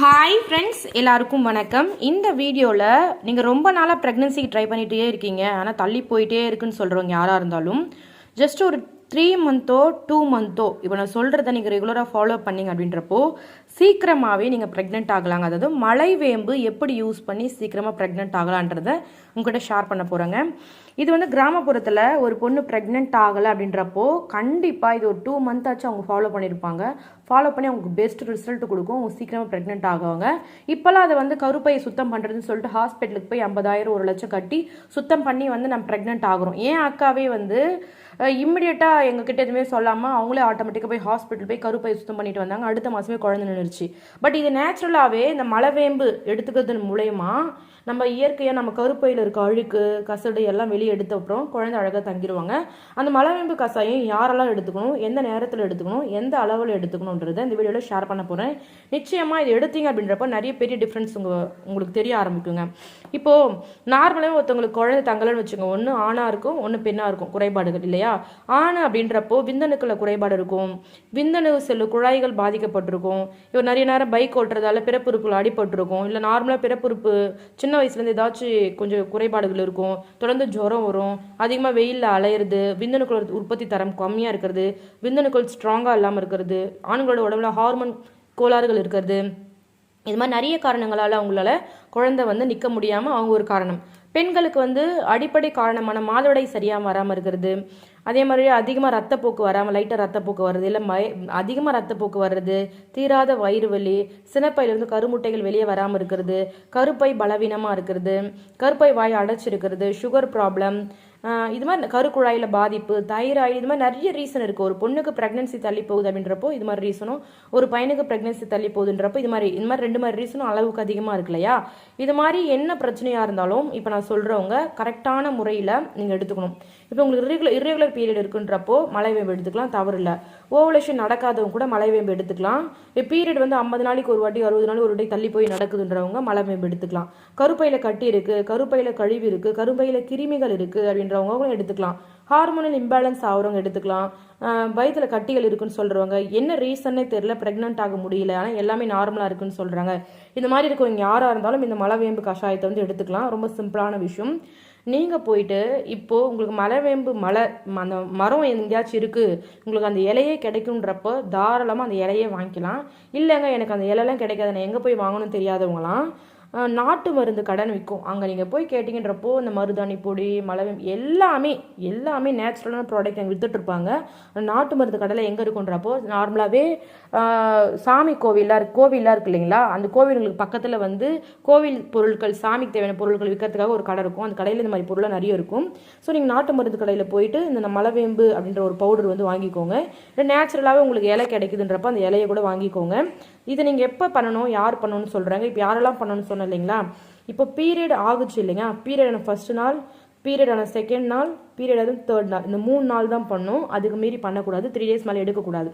Hi friends எல்லாருக்கும் வணக்கம். இந்த வீடியோவில் நீங்கள் ரொம்ப நாளாக ப்ரெக்னென்சிக்கு ட்ரை பண்ணிகிட்டே இருக்கீங்க. ஆனால் தள்ளி போயிட்டே இருக்குன்னு சொல்கிறவங்க யாராக இருந்தாலும் ஜஸ்ட் ஒரு த்ரீ மந்த்தோ டூ மந்த்தோ இப்போ நான் சொல்கிறத நீங்கள் ரெகுலராக ஃபாலோ பண்ணிங்க அப்படின்றப்போ சீக்கிரமாகவே நீங்கள் ப்ரெக்னென்ட் ஆகலாங்க. அதாவது மலை வேம்பு எப்படி யூஸ் பண்ணி சீக்கிரமாக ப்ரெக்னென்ட் ஆகலான்றதை உங்கள்கிட்ட ஷேர் பண்ண போகிறேங்க இது வந்து கிராமப்புறத்தில் ஒரு பொண்ணு ப்ரெக்னென்ட் ஆகலை அப்படின்றப்போ கண்டிப்பாக இது ஒரு டூ மந்த் ஆச்சு அவங்க ஃபாலோ பண்ணியிருப்பாங்க ஃபாலோ பண்ணி அவங்களுக்கு பெஸ்ட் ரிசல்ட் கொடுக்கும். அவங்க சீக்கிரமாக ப்ரெக்னென்ட் ஆகுவாங்க. இப்போல்லாம் அதை வந்து கருப்பையை சுத்தம் பண்ணுறதுன்னு சொல்லிட்டு ஹாஸ்பிட்டலுக்கு போய் ஐம்பதாயிரம் ஒரு லட்சம் கட்டி சுத்தம் பண்ணி வந்து நம்ம ப்ரெக்னென்ட் ஆகிறோம். ஏன் அக்காவே வந்து இம்மிடியட்டாக எங்ககிட்ட எதுவுமே சொல்லாமல் அவங்களே ஆட்டோமேட்டிக்காக போய் ஹாஸ்பிட்டல் போய் கருப்பை சுத்தம் பண்ணிட்டு வந்தாங்க. அடுத்த மாதமே குழந்தை நின்றுச்சு பட் இது நேச்சுரலாகவே இந்த மலவேம்பு எடுத்துக்கிறது மூலயமா நம்ம இயற்கையாக நம்ம கருப்பையில் இருக்க அழுக்கு கசடு எல்லாம் வெளியே எடுத்த அப்புறம் குழந்தை அழகாக தங்கிடுவாங்க அந்த மலவேம்பு கசாயம் யாரெல்லாம் எடுத்துக்கணும் எந்த நேரத்தில் எடுத்துக்கணும் எந்த அளவில் எடுத்துக்கணுன்றதை இந்த வீடியோவில் ஷேர் பண்ண போகிறேன் நிச்சயமாக இது எடுத்தீங்க அப்படின்றப்ப நிறைய பெரிய டிஃப்ரென்ஸ் உங்கள் உங்களுக்கு தெரிய ஆரம்பிக்குங்க. இப்போது நார்மலாக ஒருத்தவங்களுக்கு குழந்தை தங்கலைன்னு வச்சுக்கோங்க. ஒன்று ஆணாக இருக்கும் ஒன்று பெண்ணாக இருக்கும் குறைபாடுகள் இல்லையா? ஆண் அப்படின்றப்போ விந்தணுக்களில் குறைபாடு இருக்கும். விந்தணு செல்லு குழாய்கள் பாதிக்கப்பட்டிருக்கும். இப்போ நிறைய நேரம் பைக் ஓட்டுறதால பிறப்புறுப்புகள் அடிபட்டிருக்கும். இல்லை நார்மலாக பிறப்புறுப்பு சின்ன சின்ன வயசுலேருந்து ஏதாச்சும் கொஞ்சம் குறைபாடுகள் இருக்கும் தொடர்ந்து ஜுரம் வரும் அதிகமாக வெயிலில் அலையிறது விந்தணுக்கள் உற்பத்தி தரம் கம்மியாக இருக்கிறது விந்தணுக்கள் ஸ்ட்ராங்காக இல்லாமல் இருக்கிறது ஆண்களோட உடம்புல ஹார்மோன் கோளாறுகள் இருக்கிறது. இது மாதிரி நிறைய காரணங்களால் அவங்களால குழந்தை வந்து நிற்க முடியாமல் அவங்க ஒரு காரணம். பெண்களுக்கு வந்து அடிப்படை காரணமான மாதவிடை சரியாக வராமல் இருக்கிறது. அதே மாதிரி அதிகமாக ரத்தப்போக்கு வராமல் லைட்டாக ரத்தப்போக்கு வர்றது இல்லை மய அதிகமாக ரத்தப்போக்கு வர்றது தீராத வயிறு வலி சினப்பையிலிருந்து கருமுட்டைகள் வெளியே வராமல் இருக்கிறது கருப்பை பலவீனமாக இருக்கிறது கருப்பை வாய் அடைச்சிருக்கிறது சுகர் ப்ராப்ளம் இது மாதிரி கருக்குழாயில் பாதிப்பு தைராய்டு இது மாதிரி நிறைய ரீசன் இருக்குது ஒரு பொண்ணுக்கு ப்ரெக்னன்சி தள்ளி போகுது அப்படின்றப்போ இது மாதிரி ரீசனும் ஒரு பையனுக்கு ப்ரெக்னன்சி தள்ளி போகுதுன்றப்போ இது மாதிரி இது மாதிரி ரெண்டு மாதிரி ரீசனும் அளவுக்கு அதிகமாக இருக்கு இல்லையா? இது மாதிரி என்ன பிரச்சனையாக இருந்தாலும் இப்போ நான் சொல்கிறவங்க கரெக்டான முறையில் நீங்கள் எடுத்துக்கணும். இப்போ உங்களுக்கு இரெகுலர் இரெகுலர் பீரியட் இருக்குன்றப்போ மலைவேம்பு எடுத்துக்கலாம் தவறு இல்லை ஓவலேஷன் நடக்காதவங்க கூட மலைவேம்பு எடுத்துக்கலாம். பீரியட் வந்து ஐம்பது நாளைக்கு ஒரு வாட்டி அறுபது நாள் ஒரு வாட்டி தள்ளி போய் நடக்குதுன்றவங்க மலைவேம்பு எடுத்துக்கலாம். கருப்பையில் கட்டி இருக்குது கருப்பையில் கழிவு இருக்குது கருப்பையில் கிருமிகள் இருக்குது அப்படின்றவங்க எடுத்துக்கலாம். ஹார்மோனல் இம்பேலன்ஸ் ஆகிறவங்க எடுத்துக்கலாம். வயிற்றில் கட்டிகள் இருக்குன்னு சொல்கிறவங்க என்ன ரீசன்னே தெரில ப்ரெக்னென்ட் ஆக முடியல ஆனால் எல்லாமே நார்மலாக இருக்குன்னு சொல்கிறாங்க இந்த மாதிரி இருக்கவங்க யாராக இருந்தாலும் இந்த மலைவேம்பு கஷாயத்தை வந்து எடுத்துக்கலாம். ரொம்ப சிம்பிளான விஷயம். நீங்கள் போயிட்டு இப்போது உங்களுக்கு மலைவேம்பு மலை அந்த மரம் எங்கேயாச்சும் இருக்குது உங்களுக்கு அந்த இலையே கிடைக்குன்றப்போ தாராளமாக அந்த இலையே வாங்கிக்கலாம். இல்லைங்க எனக்கு அந்த இலையெல்லாம் கிடைக்காது. நான் எங்கே போய் வாங்கணும்னு தெரியாதவங்களாம் நாட்டு மருந்து கடன் விற்கும் அங்கே நீங்கள் போய் கேட்டிங்கன்றப்போ இந்த மருதாணி பொடி மலவை எல்லாமே எல்லாமே நேச்சுரலான ப்ராடக்ட் அங்கே விற்றுட்ருப்பாங்க நாட்டு மருந்து கடையில் எங்கே இருக்குன்றப்போ நார்மலாகவே சாமி கோவிலாக இருக்கு கோவிலாக இருக்கு இல்லைங்களா? அந்த கோவில்களுக்கு பக்கத்தில் வந்து கோவில் பொருட்கள் சாமிக்கு தேவையான பொருட்கள் விற்கிறதுக்காக ஒரு கடை இருக்கும். அந்த கடையில் இந்த மாதிரி பொருளாக நிறைய இருக்கும். ஸோ நீங்கள் நாட்டு மருந்து கடையில் போயிட்டு இந்த மலவேம்பு அப்படின்ற ஒரு பவுடர் வந்து வாங்கிக்கோங்க. இல்லை நேச்சுரலாகவே உங்களுக்கு இலை கிடைக்குதுன்றப்போ அந்த இலையை கூட வாங்கிக்கோங்க. இதை நீங்கள் எப்போ பண்ணணும் யார் பண்ணணும்னு சொல்கிறாங்க இப்போ யாரெல்லாம் பண்ணணும்னு சொன்னேன் இல்லைங்களா? இப்போ பீரியட் ஆகுச்சு இல்லைங்க. பீரியடான ஃபர்ஸ்ட் நாள் பீரியடான செகண்ட் நாள் பீரியட் தேர்ட் நாள். இந்த மூணு நாள் தான் பண்ணும். அதுக்கு மீறி பண்ணக்கூடாது. த்ரீ டேஸ் மேலே எடுக்கக்கூடாது.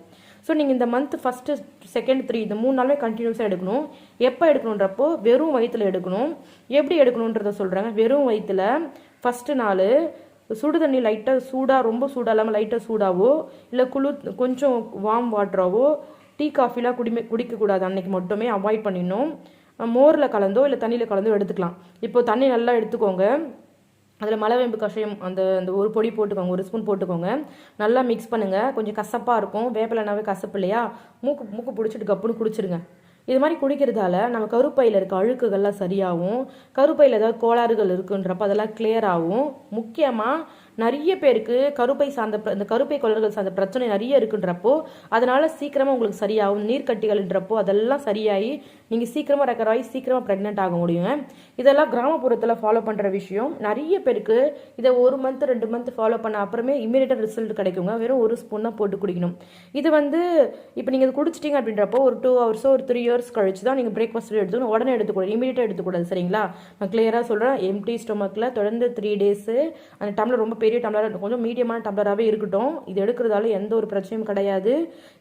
ஸோ நீங்கள் இந்த மந்த் ஃபஸ்ட்டு செகண்ட் த்ரீ இந்த மூணு நாளுமே கண்டினியூஸாக எடுக்கணும். எப்போ எடுக்கணுன்றப்போ வெறும் வயிற்றில் எடுக்கணும். எப்படி எடுக்கணுன்றத சொல்கிறாங்க வெறும் வயிற்றில் ஃபஸ்ட்டு நாள் சுடு தண்ணி லைட்டாக சூடாக ரொம்ப சூடாக இல்லாமல் லைட்டாக சூடாவோ இல்லை குளிர் கொஞ்சம் வார்ம் வாட்டராவோ டீ காஃபிலாம் குடிமே குடிக்கக்கூடாது. அன்னைக்கு மட்டுமே அவாய்ட் பண்ணிடணும். மோரில் கலந்தோ இல்லை தண்ணியில் கலந்தோ எடுத்துக்கலாம். இப்போ தண்ணி நல்லா எடுத்துக்கோங்க. அதில் மலைவேம்பு கஷாயம் அந்த அந்த ஒரு பொடி போட்டுக்கோங்க ஒரு ஸ்பூன் போட்டுக்கோங்க. நல்லா மிக்ஸ் பண்ணுங்கள் கொஞ்சம் கசப்பாக இருக்கும். வேப்பிலனாவே கசப்பு இல்லையா? மூக்கு மூக்கு பிடிச்சிட்டு கப்புன்னு குடிச்சிருங்க. இது மாதிரி குடிக்கிறதால நம்ம கருப்பையில் இருக்க அழுக்குகள்லாம் சரியாகும். கருப்பையில் ஏதாவது கோளாறுகள் இருக்குன்றப்ப அதெல்லாம் கிளியர் ஆகும். முக்கியமாக நிறைய பேருக்கு கருப்பை சார்ந்த இந்த கருப்பை கொள்ளர்கள் சார்ந்த பிரச்சனை நிறைய இருக்குன்றப்போ அதனால் சீக்கிரமாக உங்களுக்கு சரியாகும். நீர்க்கட்டிகள்ன்றப்போ அதெல்லாம் சரியாகி நீங்கள் சீக்கிரமாக ரெக்கர் ஆகி சீக்கிரமாக ப்ரெக்னென்ட் ஆக முடியுங்க. இதெல்லாம் கிராமப்புறத்தில் ஃபாலோ பண்ணுற விஷயம். நிறைய பேருக்கு இதை ஒரு மந்த் ரெண்டு மந்த் ஃபாலோ பண்ண அப்புறமே இமீடியட்டாக ரிசல்ட் கிடைக்குங்க. வெறும் ஒரு ஸ்பூன் தான் போட்டு குடிக்கணும். இது வந்து இப்போ நீங்கள் இது குடிச்சிட்டிங்க அப்படின்றப்போ ஒரு டூ ஹவர்ஸோ ஒரு த்ரீ ஹவர்ஸ் கழிச்சு தான் நீங்கள் பிரேக்ஃபாஸ்ட் எடுத்துக்கணும். உடனே எடுத்துக்கூடாது இமீடியட்டாக எடுத்துக்கூடாது சரிங்களா? நான் கிளியராக சொல்கிறேன் எம்டி ஸ்டொமக்கில் தொடர்ந்து த்ரீ டேஸு அந்த டம்ளர் ரொம்ப பெரிய டம்ளராக கொஞ்சம் மீடியமான டம்ளராகவே இருக்கட்டும். இது எடுக்கிறதால எந்த ஒரு பிரச்சனையும் கிடையாது.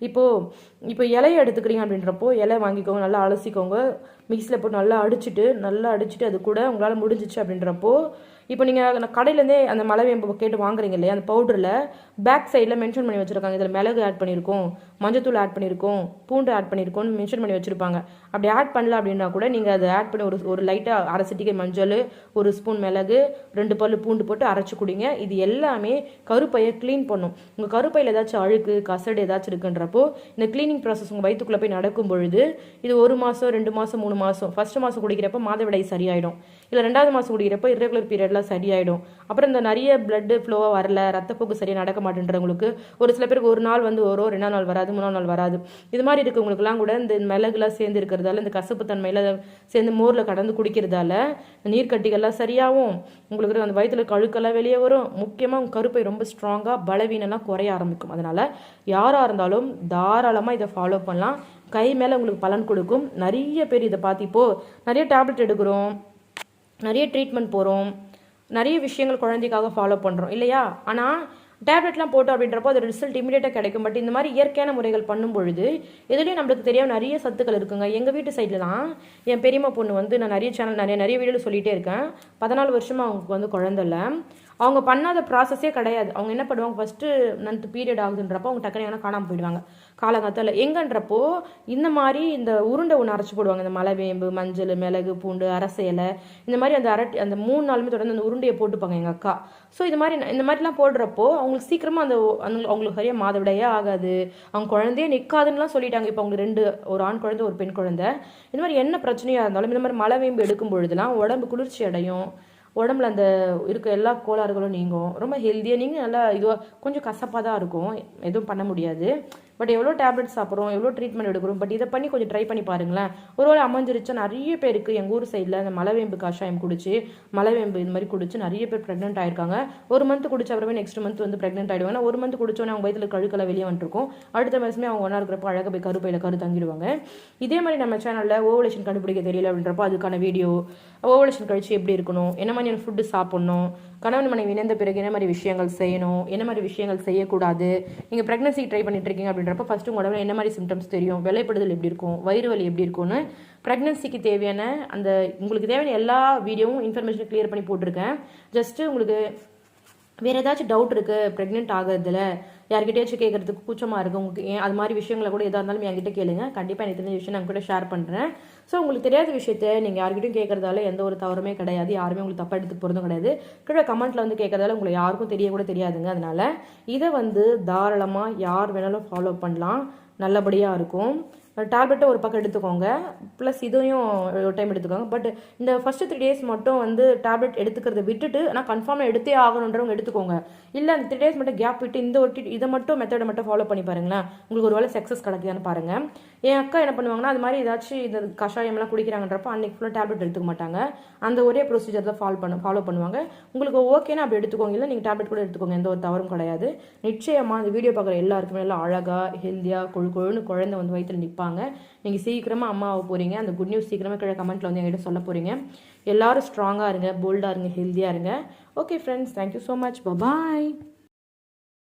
இப்போது இப்போ இலையை எடுத்துக்கிறீங்க அப்படின்றப்போ இலை வாங்கிக்கோங்க நல்லா அலசிக்கோங்க. மிக்சியில் போட்டு நல்லா அடிச்சுட்டு நல்லா அடிச்சுட்டு அது கூட உங்களால் முடிஞ்சிச்சு அப்படின்றப்போ இப்போ நீங்கள் கடையிலேருந்தே அந்த மலைவேம்பு கேட்டு வாங்குறீங்க இல்லையா அந்த பவுடரில் பேக் சைடில் மென்ஷன் பண்ணி வச்சுருக்காங்க. இதில் மிளகு ஆட் பண்ணியிருக்கோம். மஞ்சத்தூள் ஆட் பண்ணியிருக்கோம் பூண்டு ஆட் பண்ணியிருக்கோம்னு மென்ஷன் பண்ணி வச்சுருப்பாங்க. அப்படி ஆட் பண்ணல அப்படின்னா கூட நீங்கள் அதை ஆட் பண்ணி ஒரு ஒரு லைட்டாக அரை சிட்டிகை மஞ்சள் ஒரு ஸ்பூன் மிளகு ரெண்டு பல் பூண்டு போட்டு அரைச்சி குடிங்க. இது எல்லாமே கருப்பையை க்ளீன் பண்ணும். உங்கள் கருப்பையில் ஏதாச்சும் அழுக்கு கசடு ஏதாச்சும் இருக்குன்றப்போ இந்த க்ளீனிங் ப்ராசஸ் உங்கள் வயிற்றுக்குள்ளே போய் நடக்கும் பொழுது இது ஒரு மாதம் ரெண்டு மாதம் மூணு மாதம் ஃபஸ்ட்டு மாதம் குடிக்கிறப்ப மாதவிடாய் சரியாயிடும். இல்லை ரெண்டாவது மாதம் குடிக்கிறப்ப irregular பீரியட்லாம் சரியாயிடும். அப்புறம் இந்த நிறைய பிளட் ஃப்ளோவாக வரல ரத்தப்போக்கு சரியாக நடக்க மாட்டேன்றவங்களுக்கு ஒரு சில பேருக்கு ஒரு நாள் வந்து வரும் ரெண்டாம் நாள் வராது. மூணாம் நாள் வராது. இது மாதிரி இருக்கவங்களுக்குலாம் கூட இந்த மிளகுலாம் சேர்ந்து இருக்கிறதால இந்த கசப்பு தன்மையில் சேர்ந்து மோரில் கடந்து குடிக்கிறதால நீர்க்கட்டிகள்லாம் சரியாகும் உங்களுக்கு அந்த வயிற்றில் கழுக்கெல்லாம் வெளியே வரும். முக்கியமாக கருப்பை ரொம்ப ஸ்ட்ராங்காக பலவீனம்லாம் குறைய ஆரம்பிக்கும். அதனால் யாராக இருந்தாலும் தாராளமாக இதை ஃபாலோ பண்ணலாம். கை மேலே உங்களுக்கு பலன் கொடுக்கும். நிறைய பேர் இதை பார்த்து இப்போது நிறைய டேப்லெட் எடுக்கிறோம் நிறைய ட்ரீட்மெண்ட் போகிறோம் நிறைய விஷயங்கள் குழந்தைக்காக ஃபாலோ பண்ணுறோம் இல்லையா? ஆனால் டேப்லெட்லாம் போட்டோம் அப்படின்றப்போ அது ரிசல்ட் இமீடியட்டாக கிடைக்கும். பட் இந்த மாதிரி இயற்கையான முறைகள் பண்ணும் பொழுது இதுலேயும் நம்மளுக்கு தெரியாம நிறைய சத்துக்கள் இருக்குங்க. எங்கள் வீட்டு சைட்லலாம் என் பெரியம்மா பொண்ணு வந்து நான் நிறைய சேனல் நிறைய நிறைய வீடியோவில் சொல்லிகிட்டே இருக்கேன். பதினாலு வருஷமாக அவங்களுக்கு வந்து குழந்தை இல்லை. அவங்க பண்ணாத ப்ராசஸே கிடையாது. அவங்க என்ன பண்ணுவாங்க ஃபஸ்ட்டு நன்த்து பீரியட் ஆகுதுன்றப்போ அவங்க டக்குனு எங்கன்னா காணாமல் போயிடுவாங்க. காலங்காத்தால. எங்கன்றப்போ இந்த மாதிரி இந்த உருண்டை ஒன்று அரைச்சி போடுவாங்க. இந்த மலைவேம்பு மஞ்சள் மிளகு பூண்டு அரச இலை. இந்த மாதிரி அந்த அரட்டி அந்த மூணு நாளுமே தொடர்ந்து அந்த உருண்டையை போட்டுப்பாங்க எங்கள் அக்கா. ஸோ இது மாதிரி இந்த மாதிரிலாம் போடுறப்போ அவங்களுக்கு சீக்கிரமாக அந்த அந்த அவங்களுக்கு சரியாக மாதவிடையே ஆகாது. அவங்க குழந்தையே நிற்காதுன்னுலாம் சொல்லிட்டாங்க. இப்போ அவங்களுக்கு ரெண்டு ஒரு ஆண் குழந்தை ஒரு பெண் குழந்தை. இந்த மாதிரி என்ன பிரச்சனையாக இருந்தாலும் இந்த மாதிரி மலைவேம்பு எடுக்கும் பொழுதுலாம் உடம்பு குளிர்ச்சி அடையும். உடம்புல அந்த இருக்க எல்லா கோளாறுகளும் நீங்கும். ரொம்ப ஹெல்த்தியாக நீங்கள் நல்லா இதுவாக கொஞ்சம் கசப்பாக தான் இருக்கும். எதுவும் பண்ண முடியாது. பட் எவ்வளோ டேப்லெட் சாப்பிட்றோம் எவ்வளோ ட்ரீட்மெண்ட் எடுக்கிறோம் பட் இதை பண்ணி கொஞ்சம் ட்ரை பண்ணி பாருங்களேன். ஒரு வேளை அமைஞ்சிருச்சா நிறைய பேருக்கு எங்கள் ஊர் சைடில் அந்த மலைவேம்பு கஷாயம் குடிச்சு மலைவேம்பு இந்த மாதிரி குடிச்சு நிறைய பேர் ப்ரெக்னென்ட் ஆயிருக்காங்க. ஒரு மந்த் குடிச்ச அப்புறமே நெக்ஸ்ட் மந்த் வந்து ப்ரெக்னென்ட் ஆயிடுவாங்க. ஒரு மந்த் குடிச்சோன்னே அவங்க வயிற்றுல கழுக்கெல்லாம் வெளியே வந்துருக்கும். அடுத்த மாதமே அவங்க ஒன்றா இருக்கிறப்ப அழகாக போய் கருப்பையில் கரு தங்கிடுவாங்க. இதே மாதிரி நம்ம சேனலில் ஓவலேஷன் கண்டுபிடிக்க தெரியல அப்படின்றப்போ அதுக்கான வீடியோ ஓவலேஷன் கழிச்சு எப்படி இருக்கணும் என்ன மாதிரியான ஃபுட்டு சாப்பிட்ணும் கணவன் மனைவி இணைந்த பிறகு என்ன மாதிரி விஷயங்கள் செய்யணும் என்ன மாதிரி விஷயங்கள் செய்யக்கூடாது நீங்கள் ப்ரெக்னன்சி ட்ரை பண்ணிட்டு இருக்கீங்க அப்படின்றப்ப ஃபஸ்ட்டு உங்கள் உடம்புல என்ன மாதிரி சிம்டம்ஸ் தெரியும்? வெள்ளைப்படுதல் எப்படி இருக்கும்? வயிறு வலி எப்படி இருக்கும்னு ப்ரெக்னன்சிக்கு தேவையான அந்த உங்களுக்கு தேவையான எல்லா வீடியோவும் இன்ஃபர்மேஷன் கிளியர் பண்ணி போட்டிருக்கேன். ஜஸ்ட்டு உங்களுக்கு வேறு ஏதாச்சும் டவுட் இருக்குது ப்ரெக்னென்ட் ஆகிறதுல யார்கிட்டயாச்சும் கேட்குறதுக்கு கூச்சமாக இருக்குது உங்களுக்கு ஏன் அது மாதிரி விஷயங்களை கூட எதாக இருந்தாலும் என்கிட்ட கேளுங்க. கண்டிப்பாக எனக்கு தெரிஞ்ச விஷயம் நான் கூட ஷேர் பண்ணுறேன் ஸோ உங்களுக்கு தெரியாத விஷயத்த நீங்கள் யார்கிட்டயும் கேட்குறதால எந்த ஒரு தவறுமே கிடையாது. யாருமே உங்களுக்கு தப்பாக எடுத்து போகிறதும் கிடையாது. கீழே கமெண்ட்டில் வந்து கேட்கறதால உங்களுக்கு யாருக்கும் தெரிய கூட தெரியாதுங்க அதனால். இதை வந்து தாராளமாக யார் வேணாலும் ஃபாலோ பண்ணலாம். நல்லபடியாக இருக்கும். டேப்லெட்டை ஒரு பக்கம் எடுத்துக்கோங்க. ப்ளஸ் இதையும் ஒரு டைம் எடுத்துக்கோங்க. பட் இந்த ஃபஸ்ட்டு த்ரீ டேஸ் மட்டும் வந்து டேப்லெட் எடுத்துக்கிறத விட்டுட்டு ஆனால் கன்ஃபார்மாக எடுத்தே ஆகணுன்றவங்க எடுத்துக்கோங்க. இல்லை அந்த த்ரீ டேஸ் மட்டும் கேப் விட்டு இந்த ஒரு இதை மட்டும் மெத்தடை மட்டும் ஃபாலோ பண்ணி பாருங்களேன். உங்களுக்கு ஒரு வேளை சக்ஸஸ் கிடைக்குதான்னு பாருங்கள் என் அக்கா என்ன பண்ணுவாங்கன்னா அது மாதிரி ஏதாச்சும் இந்த கஷாயம்லாம் குடிக்கிறாங்கன்றப்ப அன்றைக்கி ஃபுல்லாக டேப்லெட் எடுத்துக்க மாட்டாங்க. அந்த ஒரே ப்ரொசீஜர் தான் ஃபாலோ பண்ண ஃபாலோ பண்ணுவாங்க. உங்களுக்கு ஓகேனா அப்படி எடுத்துக்கோங்க. இல்லை நீங்கள் டேப்லெட் கூட எடுத்துக்கோங்க. எந்த ஒரு தவறும் கிடையாது. நிச்சயமாக அந்த வீடியோ பார்க்குற எல்லாருக்குமே எல்லாம் அழகாக ஹெல்த்தியாக கொழு கொழுன்னு குழந்தை வந்து வயிற்றில் நிற்பாங்க நீங்கள் சீக்கிரமாக அம்மாவை போகிறீங்க அந்த குட் நியூஸ் சீக்கிரமாக கீழே கமெண்ட்டில் வந்து என்கிட்ட சொல்ல போகிறீங்க எல்லாரும் ஸ்ட்ராங்காக இருங்க போல்டாக இருங்க ஹெல்த்தியாக இருங்க. Okay friends thank you so much bye bye